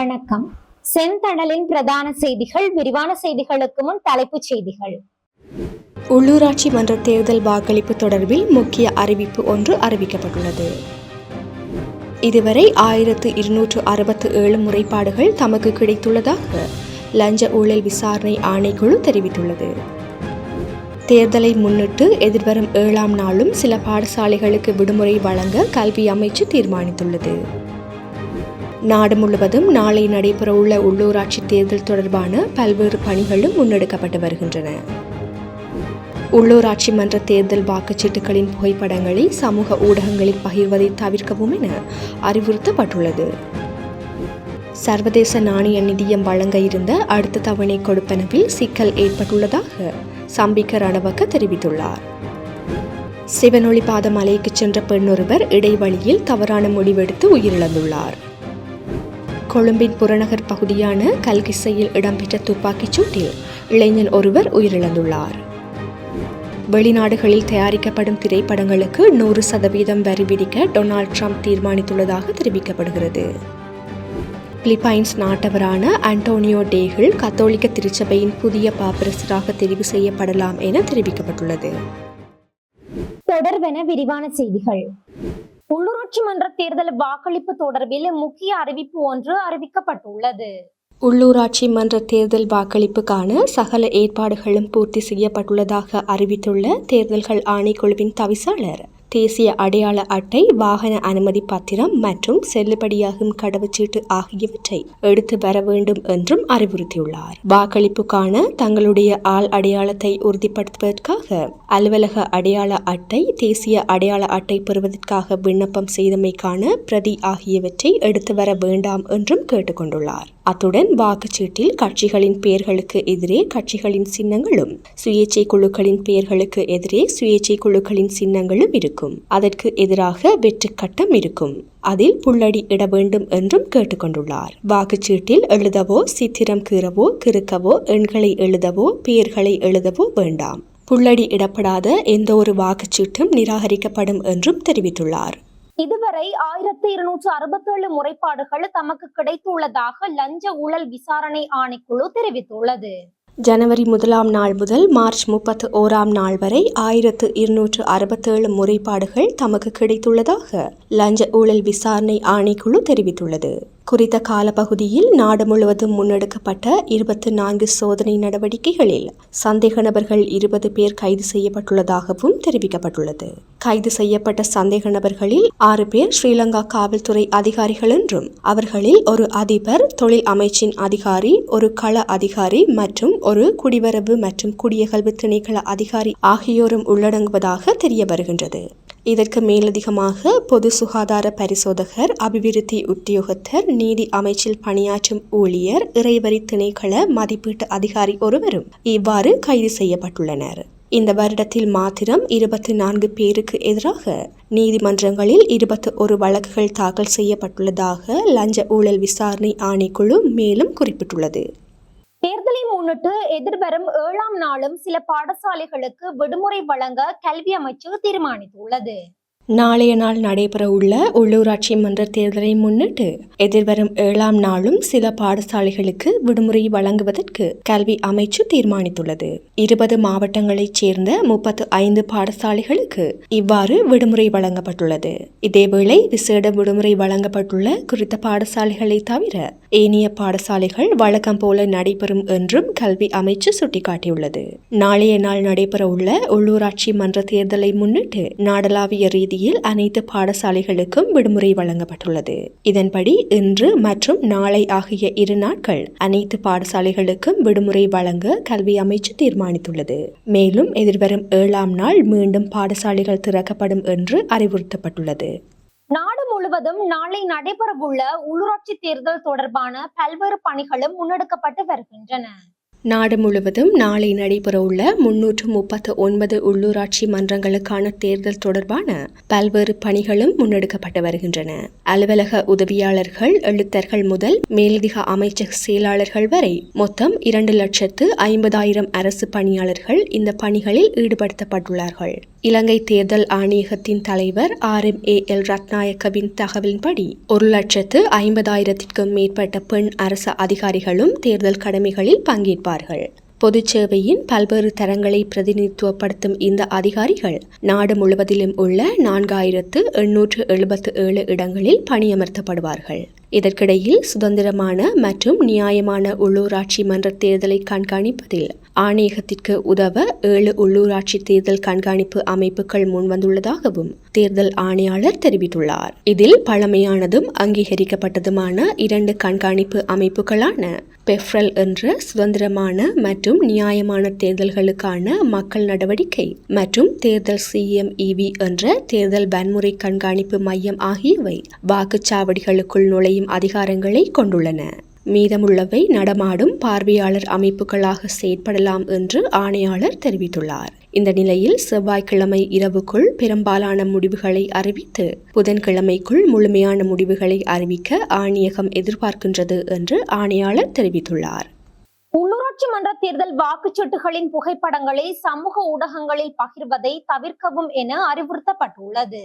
வணக்கம். செந்தணலின் பிரதான செய்திகள் விரிவான செய்திகளுக்கு முன் தலைப்புச் செய்திகள். உள்ளூராட்சி மன்ற தேர்தல் வாக்களிப்பு தொடர்பில் முக்கிய அறிவிப்பு ஒன்று அறிவிக்கப்பட்டுள்ளது. இதுவரை ஆயிரத்து இருநூற்று அறுபத்து ஏழு முறைப்பாடுகள் தமக்கு கிடைத்துள்ளதாக லஞ்ச ஊழல் விசாரணை ஆணைக்குழு தெரிவித்துள்ளது. தேர்தலை முன்னிட்டு எதிர்வரும் ஏழாம் நாளும் சில பாடசாலைகளுக்கு விடுமுறை வழங்க கல்வி அமைச்சு தீர்மானித்துள்ளது. நாடு முழுவதும் நாளை நடைபெறவுள்ள உள்ளூராட்சி தேர்தல் தொடர்பான பல்வேறு பணிகளும் முன்னெடுக்கப்பட்டு வருகின்றன. உள்ளூராட்சி மன்ற தேர்தல் வாக்குச்சீட்டுகளின் புகைப்படங்களை சமூக ஊடகங்களில் பகிர்வதை தவிர்க்கவும் என அறிவுறுத்தப்பட்டுள்ளது. சர்வதேச நாணய நிதியம் வழங்க இருந்த அடுத்த தவணை கொடுப்பனவில் சிக்கல் ஏற்பட்டுள்ளதாக சம்பிக்க ரணவக்க தெரிவித்துள்ளார். சிவனொளிபாத மலைக்கு சென்ற பெண்ணொருவர் இடைவழியில் தவறான முடிவெடுத்து உயிரிழந்துள்ளார். கொழும்பின் புறநகர் பகுதியான கல்கிசையில் இடம்பெற்ற துப்பாக்கிச் சூட்டில் இளைஞன் ஒருவர் உயிரிழந்துள்ளார். வெளிநாடுகளில் தயாரிக்கப்படும் திரைப்படங்களுக்கு நூறு சதவீதம் வரி விதிக்க டொனால்ட் ட்ரம்ப் தீர்மானித்துள்ளதாக தெரிவிக்கப்படுகிறது. பிலிப்பைன்ஸ் நாட்டவரான அண்டோனியோ டேகிள் கத்தோலிக்க திருச்சபையின் புதிய பாப்பரசராக தெரிவு செய்யப்படலாம் என தெரிவிக்கப்பட்டுள்ளது. தொடர்பென விரிவான செய்திகள். உள்ளூராட்சி மன்ற தேர்தல் வாக்களிப்பு தொடர்பில் முக்கிய அறிவிப்பு ஒன்று அறிவிக்கப்பட்டுள்ளது. உள்ளூராட்சி மன்ற தேர்தல் வாக்களிப்புக்கான சகல ஏற்பாடுகளும் பூர்த்தி செய்யப்பட்டுள்ளதாக அறிவித்துள்ள தேர்தல்கள் ஆணைக்குழுவின் தவிசாளர் தேசிய அடையாள அட்டை வாகன அனுமதி பத்திரம் மற்றும் செல்லுபடியாகும் கடவுச்சீட்டு ஆகியவற்றை எடுத்து வர வேண்டும் என்றும் அறிவுறுத்தியுள்ளார். வாக்களிப்புக்கான தங்களுடைய ஆள் அடையாளத்தை உறுதிப்படுத்துவதற்காக அலுவலக அடையாள அட்டை தேசிய அடையாள அட்டை பெறுவதற்காக விண்ணப்பம் செய்தமைக்கான பிரதி ஆகியவற்றை எடுத்து வர வேண்டாம் என்றும் கேட்டுக்கொண்டுள்ளார். அத்துடன் வாக்குச்சீட்டில் கட்சிகளின் பெயர்களுக்கு எதிரே கட்சிகளின் சின்னங்களும் சுயேட்சை குழுக்களின் பெயர்களுக்கு எதிரே சுயேட்சை குழுக்களின் சின்னங்களும் இருக்கும். அதற்கு எதிராக வெற்றுக்கட்டம் இருக்கும். அதில் புள்ளடி இட வேண்டும் என்றும் கேட்டுக்கொண்டுள்ளார். வாக்குச்சீட்டில் எழுதவோ சித்திரம் கீறவோ கிறுக்கவோ எண்களை எழுதவோ பெயர்களை எழுதவோ வேண்டாம். புள்ளடி இடப்படாத எந்த ஒரு வாக்குச்சீட்டும் நிராகரிக்கப்படும் என்றும் தெரிவித்துள்ளார். இதுவரை ஆயிரத்தி இருநூற்று அறுபத்தேழு முறைப்பாடுகள் தமக்கு கிடைத்துள்ளதாக லஞ்ச ஊழல் விசாரணை ஆணைக்குழு தெரிவித்துள்ளது. ஜனவரி முதலாம் நாள் முதல் மார்ச் முப்பத்து ஓராம் நாள் வரை ஆயிரத்து இருநூற்று அறுபத்தேழு முறைப்பாடுகள் தமக்கு கிடைத்துள்ளதாக லஞ்ச ஊழல் விசாரணை ஆணைக்குழு தெரிவித்துள்ளது. குறித்த காலப்பகுதியில் நாடு முழுவதும் முன்னெடுக்கப்பட்ட இருபத்தி நான்கு சோதனை நடவடிக்கைகளில் சந்தேக நபர்கள் இருபது பேர் கைது செய்யப்பட்டுள்ளதாகவும் தெரிவிக்கப்பட்டுள்ளது. கைது செய்யப்பட்ட சந்தேக நபர்களில் ஆறு பேர் ஸ்ரீலங்கா காவல்துறை அதிகாரிகள் என்றும் அவர்களில் ஒரு அதிபர் தொழில் அமைச்சின் அதிகாரி ஒரு கள அதிகாரி மற்றும் ஒரு குடிவரவு மற்றும் குடியகல்வு திணைக்கள அதிகாரி ஆகியோரும் உள்ளடங்குவதாக தெரிய வருகின்றது இதற்கு மேலதிகமாக பொது சுகாதார பரிசோதகர் அபிவிருத்தி உத்தியோகத்தர் நீதி அமைச்சில் பணியாற்றும் ஊழியர் இறைவரி திணைக்கள மதிப்பீட்டு அதிகாரி ஒருவரும் இவ்வாறு கைது செய்யப்பட்டுள்ளனர். இந்த வருடத்தில் மாத்திரம் இருபத்தி நான்கு பேருக்கு எதிராக நீதிமன்றங்களில் இருபத்தி ஒரு வழக்குகள் தாக்கல் செய்யப்பட்டுள்ளதாக லஞ்ச ஊழல் விசாரணை ஆணைக்குழு மேலும் குறிப்பிட்டுள்ளது. தேர்தலை முன்னிட்டு எதிர்வரும் ஏழாம் நாளும் சில பாடசாலைகளுக்கு விடுமுறை வழங்க கல்வி அமைச்சு தீர்மானித்துள்ளது. நாளைய நாள் நடைபெறவுள்ள உள்ளூராட்சி மன்ற தேர்தலை முன்னிட்டு எதிர்வரும் ஏழாம் நாளும் சில பாடசாலைகளுக்கு விடுமுறை வழங்குவதற்கு கல்வி அமைச்சு தீர்மானித்துள்ளது. இருபது மாவட்டங்களைச் சேர்ந்த முப்பத்து ஐந்து பாடசாலைகளுக்கு இவ்வாறு விடுமுறை வழங்கப்பட்டுள்ளது. இதேவேளை விசேட விடுமுறை வழங்கப்பட்டுள்ள குறித்த பாடசாலைகளை தவிர ஏனைய பாடசாலைகள் வழக்கம் போல நடைபெறும் என்றும் கல்வி அமைச்சு சுட்டிக்காட்டியுள்ளது. நாளைய நாள் நடைபெறவுள்ள உள்ளூராட்சி மன்ற தேர்தலை முன்னிட்டு நாடளாவிய ரீதியில் அனைத்து பாடசாலைகளுக்கும் விடுமுறை வழங்கப்பட்டுள்ளது. இதன்படி இன்று மற்றும் நாளை ஆகிய இரு நாட்கள் அனைத்து பாடசாலைகளுக்கும் விடுமுறை வழங்க கல்வி அமைச்சு தீர்மானித்துள்ளது. மேலும் எதிர்வரும் ஏழாம் நாள் மீண்டும் பாடசாலைகள் திறக்கப்படும் என்று அறிவுறுத்தப்பட்டுள்ளது. நாடு முழுவதும் நாளை நடைபெறவுள்ள உள்ளூராட்சி தேர்தல் தொடர்பான பல்வேறு பணிகளும் முன்னெடுக்கப்பட்டு வருகின்றன. நாடு முழுவதும் நாளை நடைபெறவுள்ள முன்னூற்று முப்பத்து ஒன்பது உள்ளூராட்சி மன்றங்களுக்கான தேர்தல் தொடர்பான பல்வேறு பணிகளும் முன்னெடுக்கப்பட்டு வருகின்றன. அலுவலக உதவியாளர்கள் எழுத்தர்கள் முதல் மேலதிக அமைச்சக செயலாளர்கள் வரை மொத்தம் இரண்டு லட்சத்து ஐம்பதாயிரம் அரசு பணியாளர்கள் இந்த பணிகளில் ஈடுபடுத்தப்பட்டுள்ளார்கள். இலங்கை தேர்தல் ஆணையகத்தின் தலைவர் ஆர் எம் ஏ எல் ரத்நாயக்கவின் தகவலின்படி ஒரு லட்சத்து ஐம்பதாயிரத்திற்கும் மேற்பட்ட பெண் அரசு அதிகாரிகளும் தேர்தல் கடமைகளில் பங்கேற்பார் பொது சேவையின் பல்வேறு தரங்களை பிரதிநிதித்துவப்படுத்தும் இந்த அதிகாரிகள் நாடு முழுவதிலும் உள்ள நான்காயிரத்து எண்ணூற்று எழுபத்து ஏழு இடங்களில் பணியமர்த்தப்படுவார்கள். இதற்கிடையில் சுதந்திரமான மற்றும் நியாயமான உள்ளூராட்சி மன்ற தேர்தலை கண்காணிப்பதில் ஆணையகத்திற்கு உதவ ஏழு உள்ளூராட்சி தேர்தல் கண்காணிப்பு அமைப்புகள் முன்வந்துள்ளதாகவும் தேர்தல் ஆணையாளர் தெரிவித்துள்ளார். இதில் பழமையானதும் அங்கீகரிக்கப்பட்டதுமான இரண்டு கண்காணிப்பு அமைப்புகளான பெஃப்ரல் என்ற சுதந்திரமான மற்றும் நியாயமான தேர்தல்களுக்கான மக்கள் நடவடிக்கை மற்றும் தேர்தல் சிஎம்இவி என்ற தேர்தல் வன்முறை கண்காணிப்பு மையம் ஆகியவை வாக்குச்சாவடிகளுக்குள் நுழையும் அதிகாரங்களை கொண்டுள்ளன. மீதமுள்ளவை நடமாடும் பார்வையாளர் அமைப்புகளாக செயற்படலாம் என்று ஆணையாளர் தெரிவித்துள்ளார். இந்த நிலையில் செவ்வாய்க்கிழமை இரவுக்குள் பெரும்பாலான முடிவுகளை அறிவித்து புதன்கிழமைக்குள் முழுமையான முடிவுகளை அறிவிக்க ஆணையகம் எதிர்பார்க்கின்றது என்று ஆணையாளர் தெரிவித்துள்ளார். உள்ளூராட்சி மன்ற தேர்தல் வாக்குச்சீட்டுகளின் புகைப்படங்களை சமூக ஊடகங்களில் பகிர்வதை தவிர்க்கவும் என அறிவுறுத்தப்பட்டுள்ளது.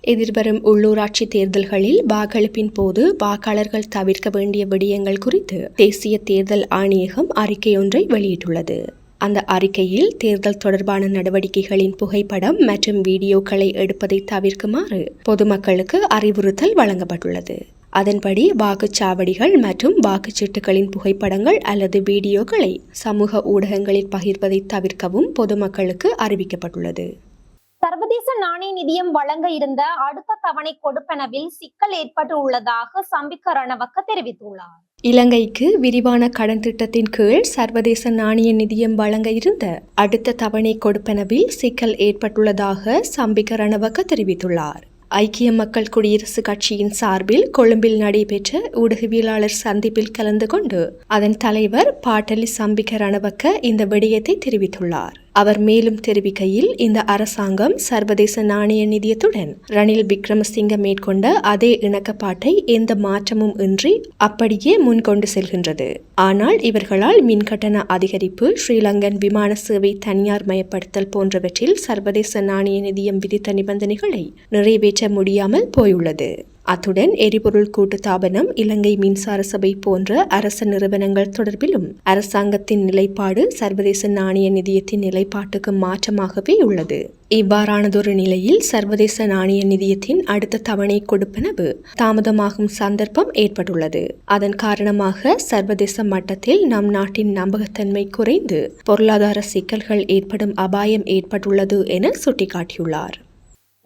எதிர்வரும் உள்ளூராட்சி தேர்தல்களில் வாக்களிப்பின் போது வாக்காளர்கள் தவிர்க்க வேண்டிய விடயங்கள் குறித்து தேசிய தேர்தல் ஆணையகம் அறிக்கையொன்றை வெளியிட்டுள்ளது. அந்த அறிக்கையில் தேர்தல் தொடர்பான நடவடிக்கைகளின் புகைப்படம் மற்றும் வீடியோக்களை எடுப்பதை தவிர்க்குமாறு பொதுமக்களுக்கு அறிவுறுத்தல் வழங்கப்பட்டுள்ளது. அதன்படி வாக்குச்சாவடிகள் மற்றும் வாக்குச்சீட்டுகளின் புகைப்படங்கள் அல்லது வீடியோக்களை சமூக ஊடகங்களில் பகிர்வதை தவிர்க்கவும் பொதுமக்களுக்கு அறிவிக்கப்பட்டுள்ளது. சர்வதேச நாணய நிதியம் வழங்க இருந்த அடுத்த தவணை கொடுப்பனவில் சிக்கல் ஏற்பட்டு உள்ளதாக சம்பிக்க ரணவக்க தெரிவித்துள்ளார். இலங்கைக்கு விரிவான கடன் திட்டத்தின் கீழ் சர்வதேச நாணய நிதியம் வழங்க இருந்த அடுத்த தவணை கொடுப்பனவில் சிக்கல் ஏற்பட்டுள்ளதாக சம்பிக ரணவக்க தெரிவித்துள்ளார். ஐக்கிய மக்கள் குடியரசு கட்சியின் சார்பில் கொழும்பில் நடைபெற்ற ஊடகவியலாளர் சந்திப்பில் கலந்து கொண்டு அதன் தலைவர் பாட்டலி சம்பிக ரணவக்க இந்த விடயத்தை தெரிவித்துள்ளார். அவர் மேலும் தெரிவிக்கையில் இந்த அரசாங்கம் சர்வதேச நாணய நிதியத்துடன் ரணில் விக்ரமசிங்க மேற்கொண்ட அதே இணக்கப்பாட்டை எந்த மாற்றமும் இன்றி அப்படியே முன்கொண்டு செல்கின்றது. ஆனால் இவர்களால் மின்கட்டண அதிகரிப்பு ஸ்ரீலங்கன் விமான சேவை தனியார் மயப்படுத்தல் போன்றவற்றில் சர்வதேச நாணய நிதியம் விதித்த நிபந்தனைகளை நிறைவேற்ற முடியாமல் போயுள்ளது. அத்துடன் எரிபொருள் கூட்டுத்தாபனம் இலங்கை மின்சார சபை போன்ற அரச நிறுவனங்கள் தொடர்பிலும் அரசாங்கத்தின் நிலைப்பாடு சர்வதேச நாணய நிதியத்தின் நிலைப்பாட்டுக்கு மாற்றமாகவே உள்ளது. இவ்வாறானதொரு நிலையில் சர்வதேச நாணய நிதியத்தின் அடுத்த தவணை கொடுப்பனவு தாமதமாகும் சந்தர்ப்பம் ஏற்பட்டுள்ளது. அதன் காரணமாக சர்வதேச மட்டத்தில் நம் நாட்டின் நம்பகத்தன்மை குறைந்து பொருளாதார சிக்கல்கள் ஏற்படும் அபாயம் ஏற்பட்டுள்ளது என சுட்டிக்காட்டியுள்ளார்.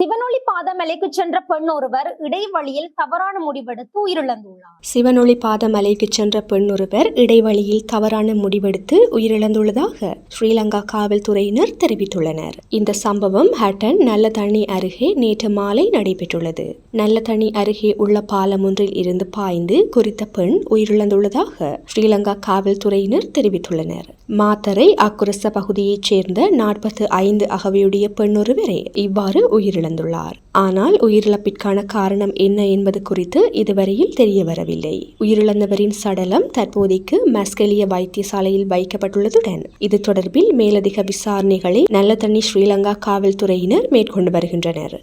சிவனொளி பாதமலைக்கு சென்ற பெண் ஒருவர் இடைவழியில் தவறான முடிவெடுத்து உயிரிழந்துள்ளார். சிவனொளி பாதமலைக்கு சென்ற பெண் ஒருவர் இடைவழியில் தவறான முடிவெடுத்து உயிரிழந்துள்ளதாக ஸ்ரீலங்கா காவல்துறையினர் தெரிவித்துள்ளனர். இந்த சம்பவம் ஹட்டன் நல்ல தண்ணி அருகே நேற்று மாலை நடைபெற்றுள்ளது. நல்ல தண்ணி அருகே உள்ள பாலம் ஒன்றில் இருந்து பாய்ந்து குறித்த பெண் உயிரிழந்துள்ளதாக ஸ்ரீலங்கா காவல்துறையினர் தெரிவித்துள்ளனர். மாத்தரை அக்குரச பகுதியைச் சேர்ந்த நாற்பத்தி ஐந்து அகவையுடைய பெண் ஒருவரே இவ்வாறு உயிரிழந்துள்ளார். ஆனால் உயிரிழப்பிற்கான காரணம் என்ன என்பது குறித்து இதுவரையில் தெரிய வரவில்லை. உயிரிழந்தவரின் சடலம் தற்போதைக்கு மஸ்கெலிய வைத்தியசாலையில் வைக்கப்பட்டுள்ளதுடன் இது தொடர்பில் மேலதிக விசாரணைகளை நல்ல தண்ணி ஸ்ரீலங்கா காவல்துறையினர் மேற்கொண்டு வருகின்றனர்.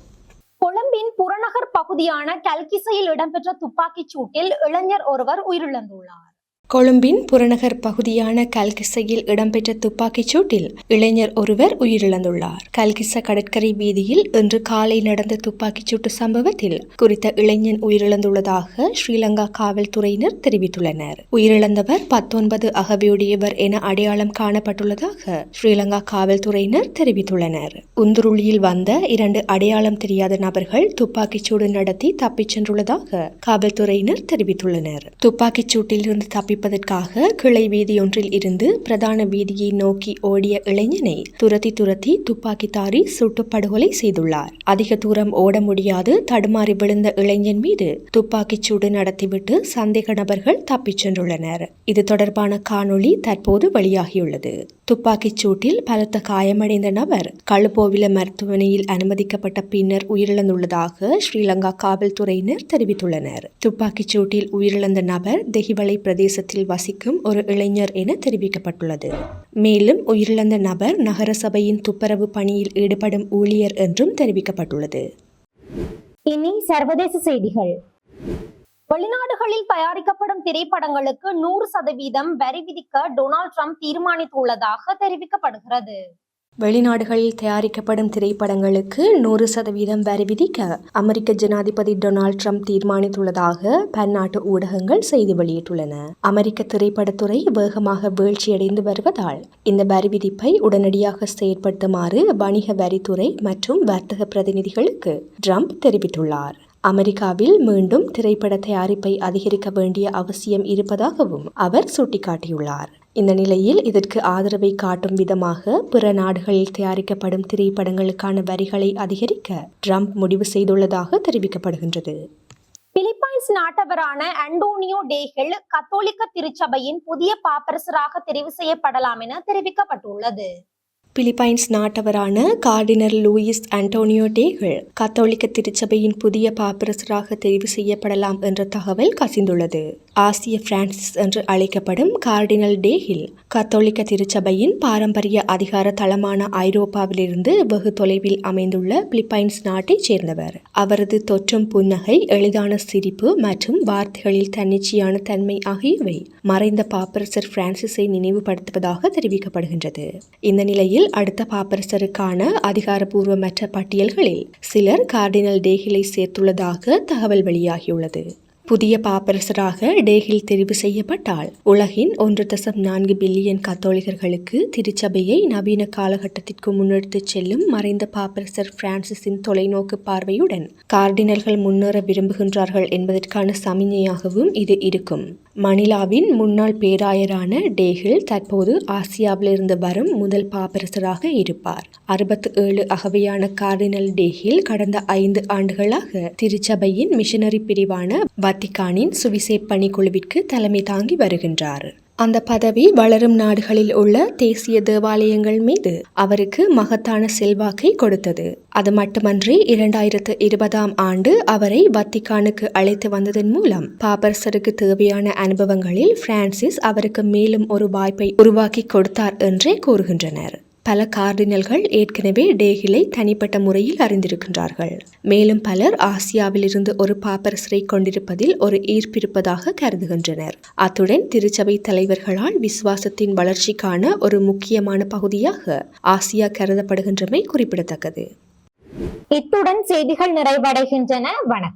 கொழும்பின் புறநகர் பகுதியான கல்கிசையில் இடம்பெற்ற துப்பாக்கிச் சூட்டில் இளைஞர் ஒருவர் உயிரிழந்துள்ளார். கொழும்பின் புறநகர் பகுதியான கல்கிசையில் இடம்பெற்ற துப்பாக்கிச் சூட்டில் இளைஞர் ஒருவர் உயிரிழந்துள்ளார். கல்கிச கடற்கரை வீதியில் இன்று காலை நடந்த துப்பாக்கிச் சூட்டு சம்பவத்தில் குறித்த இளைஞன் உயிரிழந்துள்ளதாக ஸ்ரீலங்கா காவல்துறையினர் தெரிவித்துள்ளனர். உயிரிழந்தவர் பத்தொன்பது அகவியுடையவர் என அடையாளம் காணப்பட்டுள்ளதாக ஸ்ரீலங்கா காவல்துறையினர் தெரிவித்துள்ளனர். உந்துருளியில் வந்த இரண்டு அடையாளம் தெரியாத நபர்கள் துப்பாக்கிச் சூடு நடத்தி தப்பிச் சென்றுள்ளதாக காவல்துறையினர் தெரிவித்துள்ளனர். துப்பாக்கிச் சூட்டில் இருந்து தப்பி தப்பிப்பதற்காக கிளை வீதியொன்றில் இருந்து பிரதான வீதியை நோக்கி ஓடிய இளைஞனை துரத்தி துரத்தி துப்பாக்கிதாரி சுட்டு படுகொலை செய்துள்ளார். அதிக தூரம் ஓட முடியாது தடுமாறி விழுந்த இளைஞன் மீது துப்பாக்கிச் சூடு நடத்திவிட்டு சந்தேக நபர்கள் தப்பிச் சென்றுள்ளனர். இது தொடர்பான காணொளி தற்போது வெளியாகியுள்ளது. துப்பாக்கிச் சூட்டில் பலத்த காயமடைந்த நபர் கழுப்போவில மருத்துவமனையில் அனுமதிக்கப்பட்ட பின்னர் உயிரிழந்துள்ளதாக ஸ்ரீலங்கா காவல்துறையினர் தெரிவித்துள்ளனர். துப்பாக்கிச் சூட்டில் உயிரிழந்த நபர் தெஹிவளை பிரதேசத்தில் வசிக்கும் ஒரு இளைஞர் என தெரிவிக்கப்பட்டுள்ளது. மேலும் உயிரிழந்த நபர் நகரசபையின் துப்புரவு பணியில் ஈடுபடும் ஊழியர் என்றும் தெரிவிக்கப்பட்டுள்ளது. இனி சர்வதேச செய்திகள். வெளிநாடுகளில் தயாரிக்கப்படும் திரைப்படங்களுக்கு நூறு சதவீதம் வரி விதிக்க டொனால்ட் ட்ரம்ப் தீர்மானித்துள்ளதாக தெரிவிக்கப்படுகிறது. வெளிநாடுகளில் தயாரிக்கப்படும் திரைப்படங்களுக்கு நூறு சதவீதம் வரி விதிக்க அமெரிக்க ஜனாதிபதி டொனால்ட் ட்ரம்ப் தீர்மானித்துள்ளதாக பன்னாட்டு ஊடகங்கள் செய்தி வெளியிட்டுள்ளன. அமெரிக்க திரைப்படத்துறை வேகமாக வீழ்ச்சியடைந்து வருவதால் இந்த வரி விதிப்பை உடனடியாக செயற்படுத்துமாறு வணிக வரித்துறை மற்றும் வர்த்தக பிரதிநிதிகளுக்கு ட்ரம்ப் தெரிவித்துள்ளார். அமெரிக்காவில் மீண்டும் திரைப்பட தயாரிப்பை அதிகரிக்க வேண்டிய அவசியம் இருப்பதாகவும் அவர் சுட்டிக்காட்டியுள்ளார். இந்த நிலையில் இதற்கு ஆதரவை காட்டும் விதமாக பிற நாடுகளில் தயாரிக்கப்படும் திரைப்படங்களுக்கான வரிகளை அதிகரிக்க ட்ரம்ப் முடிவு செய்துள்ளதாக தெரிவிக்கப்படுகின்றது. பிலிப்பைன்ஸ் நாட்டவரான அண்டோனியோ டேஹில் கத்தோலிக்க திருச்சபையின் புதிய பாப்பரசராக தெரிவு செய்யப்படலாம் என தெரிவிக்கப்பட்டுள்ளது. பிலிப்பைன்ஸ் நாட்டவரான கார்டினர் லூயிஸ் அண்டோனியோ டேகள் கத்தோலிக்க திருச்சபையின் புதிய பாப்பரசராக தெரிவு செய்யப்படலாம் என்ற தகவல் கசிந்துள்ளது. ஆசிய பிரான்சிஸ் என்று அழைக்கப்படும் கார்டினல் டேஹில் கத்தோலிக்க திருச்சபையின் பாரம்பரிய அதிகார தளமான ஐரோப்பாவிலிருந்து வெகு தொலைவில் அமைந்துள்ள பிலிப்பைன்ஸ் நாட்டைச் சேர்ந்தவர். அவரது தொற்றும் புன்னகை எளிதான சிரிப்பு மற்றும் வார்த்தைகளில் தன்னிச்சையான தன்மை ஆகியவை மறைந்த பாப்பரசர் பிரான்சிஸை நினைவுபடுத்துவதாக தெரிவிக்கப்படுகின்றது. இந்த நிலையில் அடுத்த பாப்பரசருக்கான அதிகாரப்பூர்வமற்ற பட்டியல்களில் சிலர் கார்டினல் டேகிலை சேர்த்துள்ளதாக தகவல் வெளியாகியுள்ளது. புதிய பாப்பரசராக டேகில் தெரிவு செய்யப்பட்டால் உலகின் ஒன்று தசம் நான்கு பில்லியன் கத்தோலிகர்களுக்கு திருச்சபையை நவீன காலகட்டத்திற்கு முன்னெடுத்துச் செல்லும் மறைந்த பாப்பரசர் பிரான்சிஸின் தொலைநோக்கு பார்வையுடன் கார்டினல்கள் முன்னேற விரும்புகின்றார்கள் என்பதற்கான சமிஞையாகவும் இது இருக்கும். மணிலாவின் முன்னாள் பேராயரான டேஹில் தற்போது ஆசியாவிலிருந்து வரும் முதல் பாப்பரசராக இருப்பார். அறுபத்து ஏழு அகவையான கார்டினல் டேஹில் கடந்த ஐந்து ஆண்டுகளாக திருச்சபையின் மிஷனரி பிரிவான வத்திக்கானின் சுவிசே பணிக்குழுவிற்கு தலைமை தாங்கி வருகின்றார். அந்த பதவி வளரும் நாடுகளில் உள்ள தேசிய தேவாலயங்கள் மீது அவருக்கு மகத்தான செல்வாக்கை கொடுத்தது. அது மட்டுமன்றி இரண்டாயிரத்து இருபதாம் ஆண்டு அவரை வத்திக்கானுக்கு அழைத்து வந்ததன் மூலம் பாப்பரசருக்கு தேவையான அனுபவங்களில் பிரான்சிஸ் அவருக்கு மேலும் ஒரு வாய்ப்பை உருவாக்கி கொடுத்தார் என்றே கூறுகின்றனர். பல கார்டினல்கள் ஏற்கனவே டேகிலை தனிப்பட்ட முறையில் அறிந்திருக்கின்றார்கள். மேலும் பலர் ஆசியாவிலிருந்து ஒரு பாப்பரசரை கொண்டிருப்பதில் ஒரு ஈர்ப்பிருப்பதாக கருதுகின்றனர். அத்துடன் திருச்சபை தலைவர்களால் விசுவாசத்தின் வளர்ச்சிக்கான ஒரு முக்கியமான பகுதியாக ஆசியா கருதப்படுகின்றமை குறிப்பிடத்தக்கது. இத்துடன் செய்திகள் நிறைவடைகின்றன. வணக்கம்.